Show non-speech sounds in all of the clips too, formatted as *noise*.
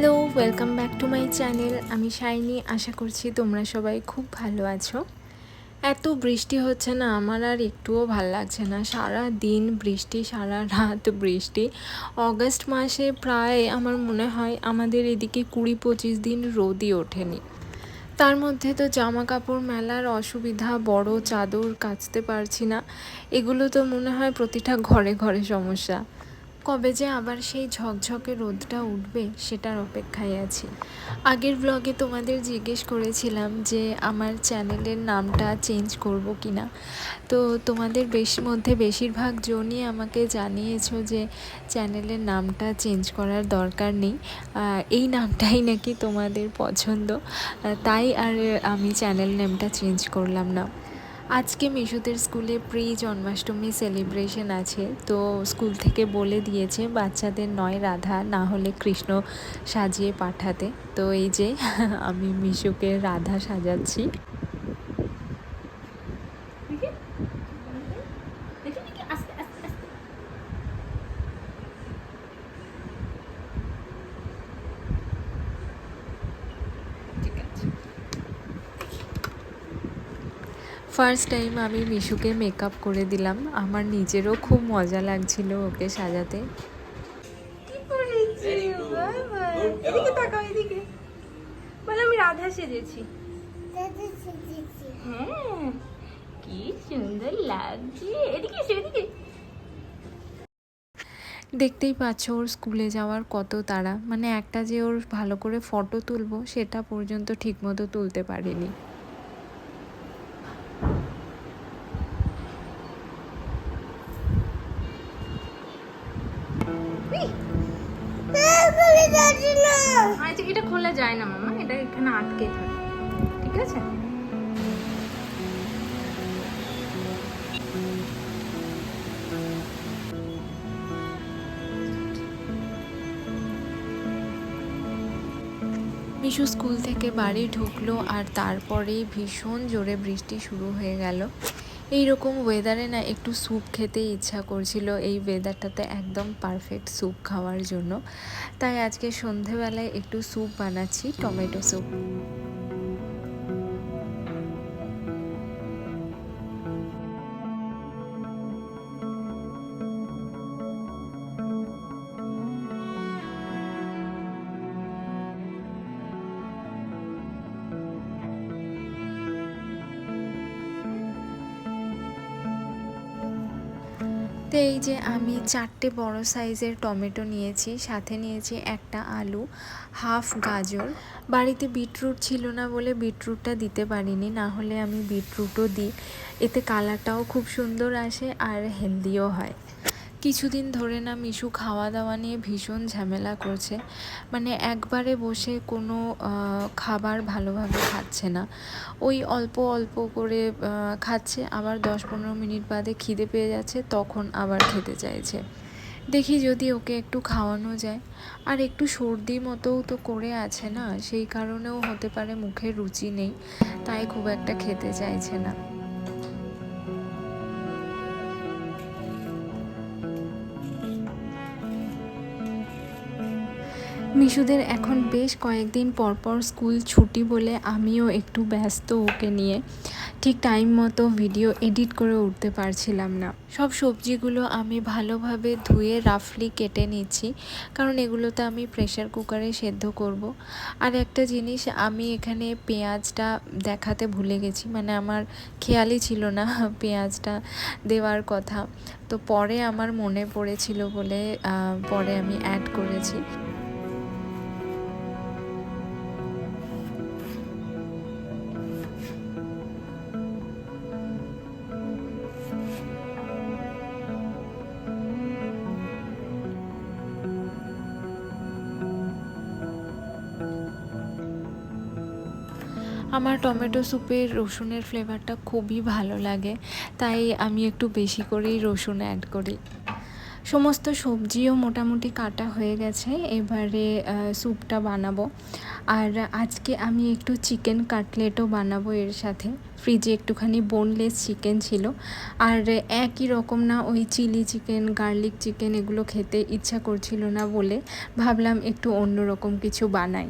Hello welcome back to my channel আমি শাইনি, আশা করছি তোমরা সবাই খুব ভালো আছো। এত বৃষ্টি হচ্ছে না, আমার আর একটুও ভালো লাগছে না। সারা দিন বৃষ্টি, সারা রাত বৃষ্টি। অগস্ট মাসে প্রায় আমার মনে হয় আমাদের এদিকে কুড়ি পঁচিশ দিন রোদই ওঠেনি। তার মধ্যে তো জামা কাপড় মেলার অসুবিধা, বড় চাদর কাচতে পারছি না। এগুলো তো মনে হয় প্রতিটা ঘরে ঘরে সমস্যা। কবে যে আবার সেই ঝকঝকে রোদটা উঠবে সেটার অপেক্ষায় আছি। আগের ব্লগে তোমাদের জিজ্ঞেস করেছিলাম যে আমার চ্যানেলের নামটা চেঞ্জ করব কি না তো তোমাদের বেশ মধ্যে বেশিরভাগ জনই আমাকে জানিয়েছো যে চ্যানেলের নামটা চেঞ্জ করার দরকার নেই। এই নামটাই নাকি তোমাদের পছন্দ। তাই আর আমি চ্যানেল নেমটা চেঞ্জ করলাম না। আজকে মিশুদের স্কুলে প্রি জন্মাষ্টমী সেলিব্রেশন আছে। তো স্কুল থেকে বলে দিয়েছে, বাচ্চাদের নয় রাধা, না হলে কৃষ্ণ সাজিয়ে পাঠাতে। তো এই যে, আমি মিশুকে রাধা সাজাচ্ছি। ফার্স্ট টাইম আমি মিশুকে মেকআপ করে দিলাম। আমার নিজেরও খুব মজা লাগছিল ওকে সাজাতে। বলে আমি রাধা সেজেছি। হ্যাঁ কি সুন্দর লাগছে। এদিকে এদিকে। দেখতেই পাচ্ছ ওর স্কুলে যাওয়ার কত তাড়া। মানে একটা যে ওর ভালো করে ফটো তুলবো সেটা পর্যন্ত ঠিকমতো তুলতে পারিনি। আচ্ছা এটা খোলা যায় না, মামা। এটা এখানে আটকে থাকে। ঠিক আছে? মিশু স্কুল থেকে বাড়ি ঢুকলো আর তারপরেই ভীষণ জোরে বৃষ্টি শুরু হয়ে গেল। এই রকম ওয়েদারে না একটু স্যুপ খেতে ইচ্ছা করছিল। এই ওয়েদারটাতে একদম পারফেক্ট স্যুপ খাওয়ার জন্য। তাই আজকে সন্ধেবেলায় একটু স্যুপ বানাচ্ছি টমেটো স্যুপ তো এই যে আমি চারটে বড় সাইজের টমেটো নিয়েছি, সাথে নিয়েছি একটা আলু, হাফ গাজর। বাড়িতে বিটরুট ছিল না বলে বিটরুটটা দিতে পারিনি, না হলে আমি বিটরুটও দিই। এতে কালারটাও খুব সুন্দর আসে আর হেলদিও হয়। কিছুদিন ধরে না মিশু খাওয়া দাওয়া নিয়ে ভীষণ ঝামেলা করছে। মানে একবারে বসে কোনো খাবার ভালোভাবে খাচ্ছে না। ওই অল্প অল্প করে খাচ্ছে, আবার দশ পনেরো মিনিট বাদে খিদে পেয়ে যাচ্ছে, তখন আবার খেতে চাইছে। দেখি যদি ওকে একটু খাওয়ানো যায়। আর একটু সর্দি মতোও তো করে আছে না, সেই কারণেও হতে পারে মুখে রুচি নেই, তাই খুব একটা খেতে চাইছে না। মিশুদের এখন বেশ কয়েকদিন পর পর স্কুল ছুটি বলে আমিও একটু ব্যস্ত ওকে নিয়ে। ঠিক টাইম মতো ভিডিও এডিট করে উঠতে পারছিলাম না। সব সবজিগুলো আমি ভালোভাবে ধুয়ে রাফলি কেটে নিচ্ছি, কারণ এগুলোতে আমি প্রেশার কুকারে সেদ্ধ করব। আর একটা জিনিস, আমি এখানে পেঁয়াজটা দেখাতে ভুলে গেছি মানে আমার খেয়ালই ছিল না *laughs* পেঁয়াজটা দেওয়ার কথা। তো পরে আমার মনে পড়েছিল বলে পরে আমি অ্যাড করেছি। আমার টমেটো স্যুপের রসুনের ফ্লেভারটা খুবই ভালো লাগে, তাই আমি একটু বেশি করেই রসুন অ্যাড করি। সমস্ত সবজিও মোটামুটি কাটা হয়ে গেছে, এবারে স্যুপটা বানাবো। আর আজকে আমি একটু চিকেন কাটলেটও বানাবো এর সাথে। ফ্রিজে একটুখানি বোনলেস চিকেন ছিল। আর একই রকম না ওই চিলি চিকেন গার্লিক চিকেন এগুলো খেতে ইচ্ছা করছিল না বলে ভাবলাম একটু অন্যরকম কিছু বানাই।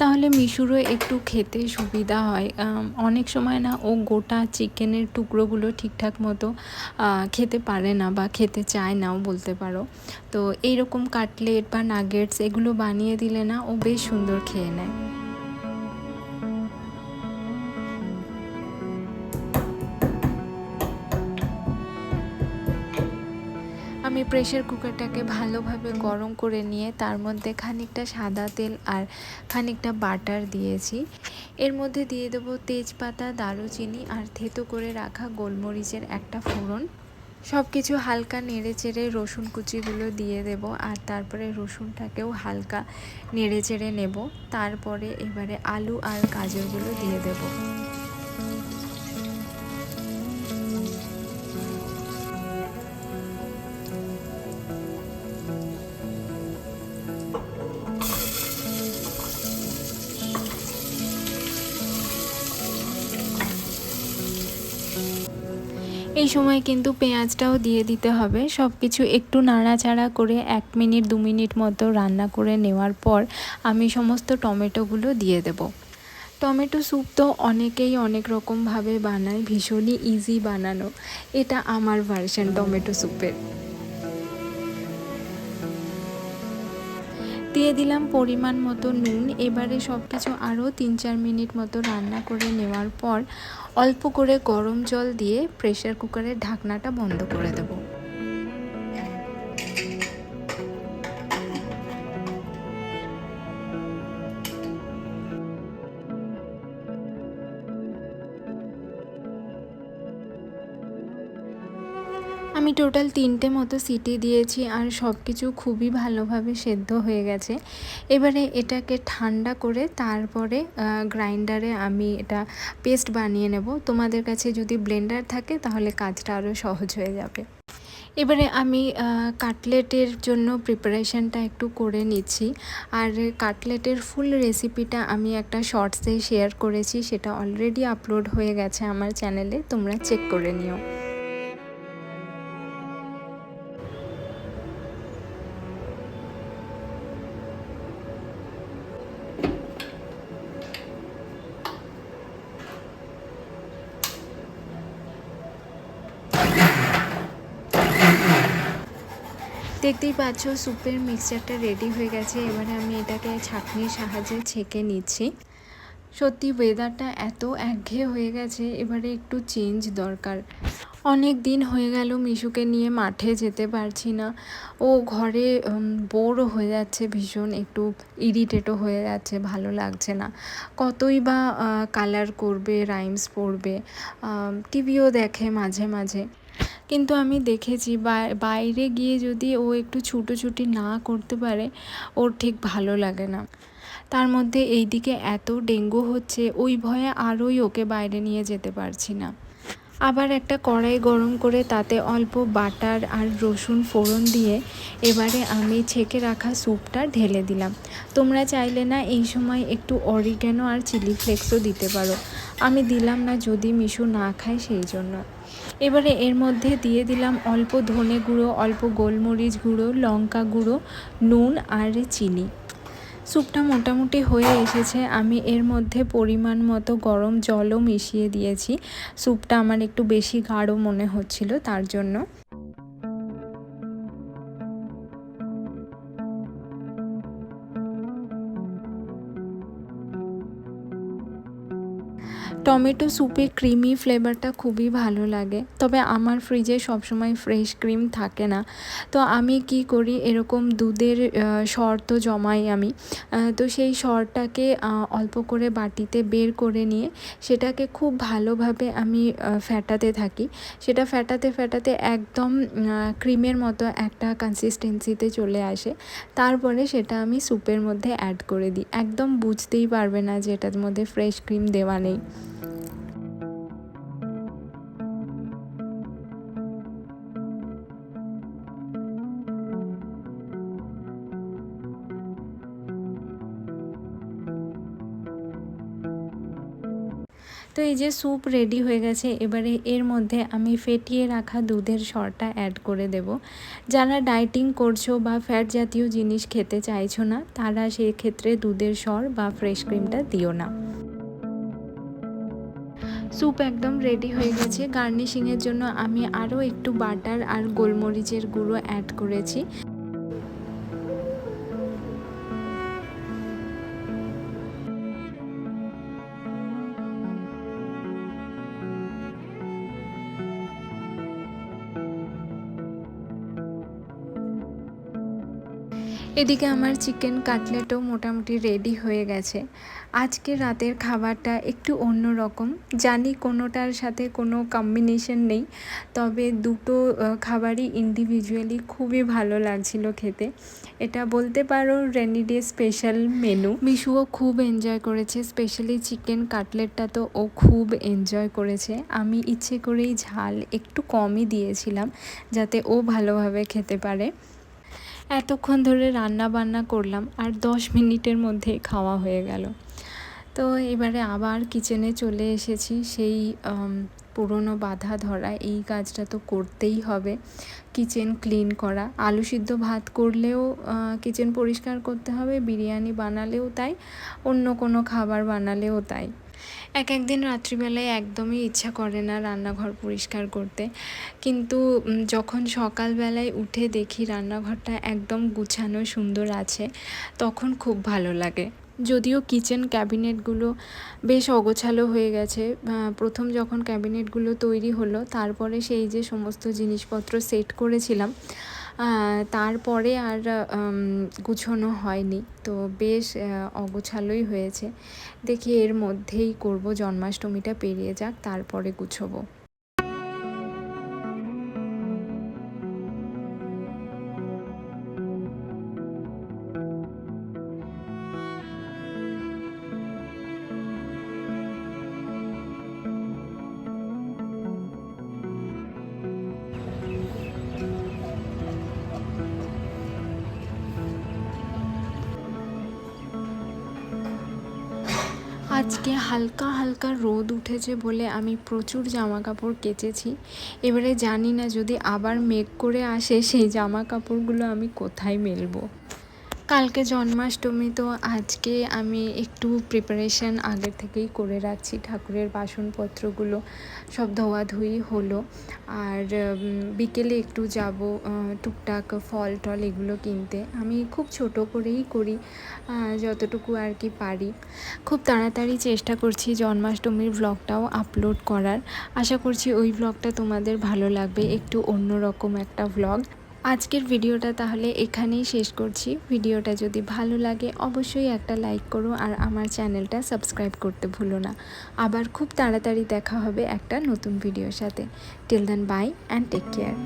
তাহলে মিশুরও একটু খেতে সুবিধা হয়। অনেক সময় না ও গোটা চিকেনের টুকরোগুলো ঠিকঠাক মতো খেতে পারে না বা খেতে চায় নাও বলতে পারো। তো এইরকম কাটলেট বা নাগেটস এগুলো বানিয়ে দিলে না ও বেশ সুন্দর খেয়ে নেয়। আমি প্রেশার কুকারটাকে ভালোভাবে গরম করে নিয়ে তার মধ্যে খানিকটা সাদা তেল আর খানিকটা বাটার দিয়েছি। এর মধ্যে দিয়ে দেবো তেজপাতা, দারুচিনি আর থেতো করে রাখা গোলমরিচের একটা ফোড়ন। সব কিছু হালকা নেড়ে চেড়ে রসুন কুচিগুলো দিয়ে দেব আর তারপরে রসুনটাকেও হালকা নেড়ে চেড়ে নেব। তারপরে এবারে আলু আর গাজরগুলো দিয়ে দেবো। এই সময় কিন্তু পেঁয়াজটাও দিয়ে দিতে হবে। সব কিছু একটু নাড়াচাড়া করে এক মিনিট, দু মিনিট মতো রান্না করে নেওয়ার পর আমি সমস্ত টমেটোগুলো দিয়ে দেব। টমেটো স্যুপ তো অনেকেই অনেক রকমভাবে বানায়, ভীষণই ইজি বানানো। এটা আমার ভার্সান টমেটো স্যুপের। দিয়ে দিলাম পরিমাণ মতো নুন। এবারে সব কিছু আরও তিন চার মিনিট মতো রান্না করে নেওয়ার পর অল্প করে গরম জল দিয়ে প্রেশার কুকারের ঢাকনাটা বন্ধ করে দেব। আমি টোটাল তিনটে মতো সিটি দিয়েছি আর সব কিছু খুবই ভালোভাবে সেদ্ধ হয়ে গেছে। এবারে এটাকে ঠান্ডা করে তারপরে গ্রাইন্ডারে আমি এটা পেস্ট বানিয়ে নেব। তোমাদের কাছে যদি ব্লেন্ডার থাকে তাহলে কাজটা আরও সহজ হয়ে যাবে। এবারে আমি কাটলেটের জন্য প্রিপারেশনটা একটু করে নিচ্ছি। আর কাটলেটের ফুল রেসিপিটা আমি একটা শর্টসে শেয়ার করেছি, সেটা অলরেডি আপলোড হয়ে গেছে আমার চ্যানেলে, তোমরা চেক করে নিও। দেখতেই পাচ্ছ স্যুপের মিক্সচারটা রেডি হয়ে গেছে। এবারে আমি এটাকে ছাঁকনির সাহায্যে ছেঁকে নিচ্ছি। সত্যি ওয়েদারটা এত একঘেয়ে হয়ে গেছে, এবারে একটু চেঞ্জ দরকার। অনেক দিন হয়ে গেল মিশুকে নিয়ে মাঠে যেতে পারছি না। ও ঘরে বোরও হয়ে যাচ্ছে ভীষণ, একটু ইরিটেটও হয়ে যাচ্ছে, ভালো লাগছে না। কতই বা কালার করবে রাইমস পড়বে টিভিও দেখে মাঝে মাঝে। কিন্তু আমি দেখেছি বাইরে গিয়ে যদি ও একটু ছুটোছুটি না করতে পারে, ওর ঠিক ভালো লাগে না। তার মধ্যে এই দিকে এত ডেঙ্গু হচ্ছে, ওই ভয়ে আরোই ওকে বাইরে নিয়ে যেতে পারছি না। আবার একটা কড়াই গরম করে তাতে অল্প বাটার আর রসুন ফোড়ন দিয়ে এবারে আমি ছেঁকে রাখা স্যুপটা ঢেলে দিলাম। তোমরা চাইলে না এই সময় একটু অরিগ্যানো আর চিলি ফ্লেক্সও দিতে পারো। আমি দিলাম না যদি মিশু না খায় সেই জন্য। এবারে এর মধ্যে দিয়ে দিলাম অল্প ধনে গুঁড়ো, অল্প গোলমরিচ গুঁড়ো, লঙ্কা গুঁড়ো, নুন আর চিনি। স্যুপটা মোটামুটি হয়ে এসেছে। আমি এর মধ্যে পরিমাণ মতো গরম জলও মিশিয়ে দিয়েছি। স্যুপটা আমার একটু বেশি গাঢ় মনে হচ্ছিল, তার জন্য। টমেটো স্যুপে ক্রিমি ফ্লেভারটা খুবই ভালো লাগে। তবে আমার ফ্রিজে সবসময় ফ্রেশ ক্রিম থাকে না। তো আমি কি করি, এরকম দুধের সর তো জমাই আমি। তো সেই সরটাকে অল্প করে বাটিতে বের করে নিয়ে সেটাকে খুব ভালোভাবে আমি ফ্যাটাতে থাকি। সেটা ফ্যাটাতে ফ্যাটাতে একদম ক্রিমের মতো একটা কনসিস্টেন্সিতে চলে আসে। তারপরে সেটা আমি স্যুপের মধ্যে অ্যাড করে দিই। একদম বুঝতেই পারবে না যে এটার মধ্যে ফ্রেশ ক্রিম দেওয়া নেই। তো এই যে স্যুপ রেডি হয়ে গেছে, এবারে এর মধ্যে আমি ফেটিয়ে রাখা দুধের সরটা অ্যাড করে দেব। যারা ডায়েটিং করছ বা ফ্যাট জাতীয় জিনিস খেতে চাইছো না, তারা সেক্ষেত্রে দুধের সর বা ফ্রেশ ক্রিমটা দিও না। স্যুপ একদম রেডি হয়ে গেছে। গার্নিশিংয়ের জন্য আমি আরও একটু বাটার আর গোলমরিচের গুঁড়ো অ্যাড করেছি। এদিকে আমার চিকেন কাটলেটও মোটামুটি রেডি হয়ে গেছে। আজকে রাতের খাবারটা একটু অন্য রকম জানি কোনোটার সাথে কোনো কম্বিনেশন নেই, তবে দুটো খাবারই ইন্ডিভিজুয়ালি খুবই ভালো লাগছিল খেতে। এটা বলতে পারো রেনি ডে স্পেশাল মেনু মিশুও খুব এনজয় করেছে স্পেশালি চিকেন কাটলেটটা তো ও খুব এনজয় করেছে। আমি ইচ্ছে করেই ঝাল একটু কমই দিয়েছিলাম, যাতে ও ভালোভাবে খেতে পারে। এতক্ষণ ধরে রান্না বান্না করলাম আর দশ মিনিটের মধ্যে খাওয়া হয়ে গেল। তো এবারে আবার কিচেনে চলে এসেছি। সেই পুরনো বাধা ধরা, এই কাজটা তো করতেই হবে। কিচেন ক্লিন করা। আলু সিদ্ধ ভাত করলেও কিচেন পরিষ্কার করতে হবে। বিরিয়ানি বানালেও তাই। অন্য কোনো খাবার বানালেও তাই। এক একদিন রাত্রিবেলায় একদমই ইচ্ছা করে না রান্নাঘর পরিষ্কার করতে। কিন্তু যখন সকালবেলায় উঠে দেখি রান্নাঘরটা একদম গুছানো সুন্দর আছে, তখন খুব ভালো লাগে। যদিও কিচেন ক্যাবিনেটগুলো বেশ অগোছালো হয়ে গেছে প্রথম যখন ক্যাবিনেটগুলো তৈরি হলো, তারপরে সেই যে সমস্ত জিনিসপত্র সেট করেছিলাম তারপরে আর গুছানো হয়নি। তো বেশ অগোছালোই হয়েছে। দেখি এর মধ্যেই করব, জন্মাষ্টমীটা পেরিয়ে যাক, তারপরে গুছোবো। আজকে হালকা হালকা রোদ উঠেছে বলে আমি প্রচুর জামা কাপড় কেচেছি। এবারে জানি না যদি আবার মেঘ করে আসে সেই জামা কাপড়গুলো আমি কোথায় মেলবো? কালকে জন্মাষ্টমী, তো আজকে আমি একটু প্রিপারেশন আগের থেকেই করে রাখছি। ঠাকুরের বাসনপত্রগুলো সব ধোয়াধুয়ি হলো। আর বিকেলে একটু যাব টুকটাক ফল টল এগুলো কিনতে। আমি খুব ছোট করেই করি যতটুকু আর কি পারি। খুব তাড়াতাড়ি চেষ্টা করছি জন্মাষ্টমীর ভ্লগটাও আপলোড করার। আশা করছি ওই ভ্লগটা তোমাদের ভালো লাগবে। একটু অন্যরকম একটা ভ্লগ আজকের ভিডিওটা তাহলে এখানেই শেষ করছি। ভিডিওটা যদি ভালো লাগে অবশ্যই একটা লাইক করো আর আমার চ্যানেলটা সাবস্ক্রাইব করতে ভুলো না। আবার খুব তাড়াতাড়ি দেখা হবে একটা নতুন ভিডিওর সাথে। Till then bye and take care